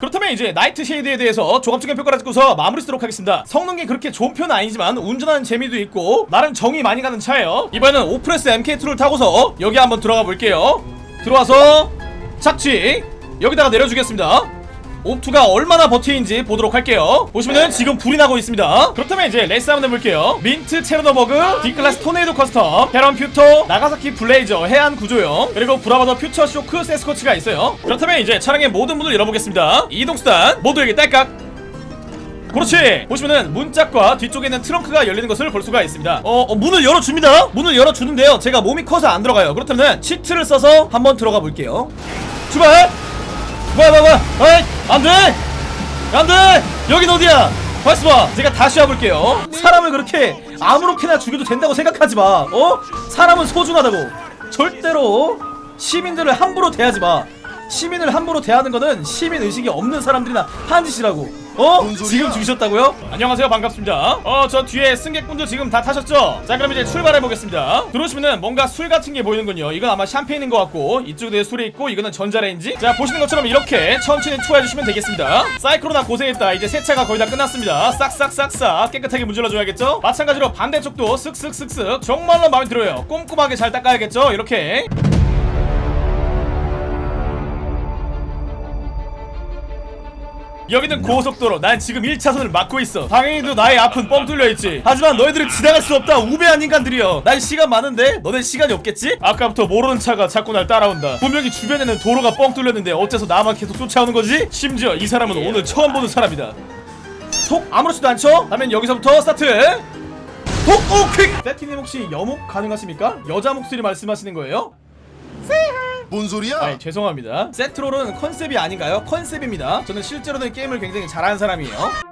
그렇다면 이제 나이트 쉐이드에 대해서 종합적인 평가를 듣고서 마무리 쓰도록 하겠습니다. 성능이 그렇게 좋은 편은 아니지만 운전하는 재미도 있고 나름 정이 많이 가는 차예요. 이번에는 오프레스 MK2를 타고서 여기 한번 들어가 볼게요. 들어와서 착지 여기다가 내려주겠습니다. 옵투가 얼마나 버티는지 보도록 할게요. 보시면은 지금 불이 나고 있습니다. 그렇다면 이제 레이스 한번 해볼게요. 민트 체르노버그, D클래스 토네이도 커스텀, 헤런 퓨터, 나가사키 블레이저, 해안 구조형, 그리고 브라바더 퓨처 쇼크 세스코치가 있어요. 그렇다면 이제 차량의 모든 문을 열어보겠습니다. 이동수단 모두에게 딸깍. 그렇지 보시면은 문짝과 뒤쪽에 있는 트렁크가 열리는 것을 볼 수가 있습니다 어, 어, 문을 열어줍니다 문을 열어주는데요 제가 몸이 커서 안 들어가요 그렇다면 치트를 써서 한번 들어가 볼게요 출발 뭐야 뭐야 뭐야 어이 안돼! 안돼! 여긴 어디야? 발스봐. 제가 다시 와볼게요. 사람을 그렇게 아무렇게나 죽여도 된다고 생각하지 마. 어? 사람은 소중하다고. 절대로 시민들을 함부로 대하지 마. 시민을 함부로 대하는 거는 시민 의식이 없는 사람들이나 하는 짓이라고 어? 지금 죽으셨다고요? 안녕하세요. 반갑습니다. 어 저 뒤에 승객분들 지금 다 타셨죠? 자 그럼 이제 출발해 보겠습니다. 들어오시면은 뭔가 술 같은 게 보이는군요. 이건 아마 샴페인인 것 같고 이쪽에 술이 있고 이거는 전자레인지. 자 보시는 것처럼 이렇게 천천히 투하해 주시면 되겠습니다. 사이클로나 고생했다. 이제 세차가 거의 다 끝났습니다. 싹싹싹싹. 깨끗하게 문질러 줘야겠죠? 마찬가지로 반대쪽도 슥슥슥슥 정말로 마음에 들어요. 꼼꼼하게 잘 닦아야겠죠? 이렇게 여기는 고속도로 난 지금 1차선을 막고 있어 당연히도 나의 앞은 뻥 뚫려있지 하지만 너희들은 지나갈 수 없다 우매한 인간들이여 난 시간 많은데 너넨 시간이 없겠지? 아까부터 모르는 차가 자꾸 날 따라온다 분명히 주변에는 도로가 뻥 뚫렸는데 어째서 나만 계속 쫓아오는 거지? 심지어 이 사람은 오늘 처음 보는 사람이다 톡 아무렇지도 않죠? 그러면 여기서부터 스타트 톡! 오! 퀵! 세티님 혹시 여목 가능하십니까? 여자 목소리 말씀하시는 거예요? 뭔 소리야? 아니 죄송합니다 세트롤은 컨셉이 아닌가요? 컨셉입니다 저는 실제로는 게임을 굉장히 잘하는 사람이에요